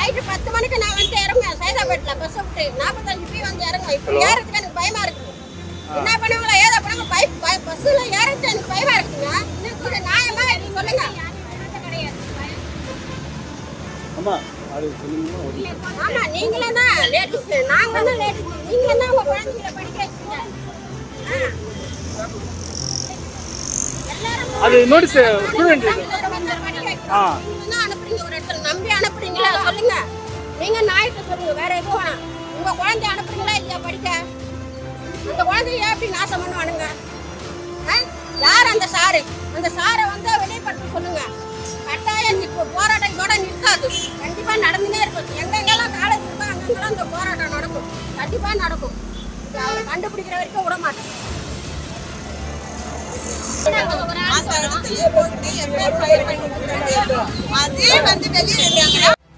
Night பத்து மணிக்கு நான் வந்து இறங்குவேன். சைதாபேட்டில் பஸ் விட்டு. நாற்பத்தஞ்சு பி வந்து இறங்குவேன். இப்போ ஏறதுக்கு எனக்கு பயமா இருக்குது என்ன பண்ணுவாங்களா ஏதோ பண்ணுவாங்க பைப் பஸ்ஸில் ஏறதுக்கு எனக்கு பயமா இருக்குங்க. இன்னும் கொஞ்சம் நியாயமா எனக்கு சொல்லுங்க. ஆமா நீங்களே தான் லேடிஸ் நாங்க தான் லேடிஸ் நீங்க தான் உங்க குழந்தைகளை படிக்க வச்சீங்க. அது நோட்டீஸ் ஸ்டூடெண்ட். ஆ. அனுப்புறீங்க. ஒரு இடத்துல நம்பி அனுப்புறீங்களா? வேற எதுவும் வேணாம். உங்க குழந்தைய அனுப்புறீங்களா இல்லையா படிக்க? அந்த குழந்தைய எப்படி நாசம் பண்ணுவானுங்க? ஆ? யார் அந்த சாரு? அந்த சாரை வந்து வெளிப்படுத்த சொல்லுங்க. கட்டாயம் இப்போ போராட்டம் கூட நிற்காது. கண்டிப்பா நடந்துனே இருக்கும் எங்கெங்கெல்லாம் காலேஜ் இருக்கோ அங்கெங்கெல்லாம் அந்த போராட்டம் நடக்கும். கண்டிப்பாக நடக்கும். அவரை கண்டுபிடிக்கிற வரைக்கும் விட மாட்டேன். அதே வந்து வெளியே இருக்காங்க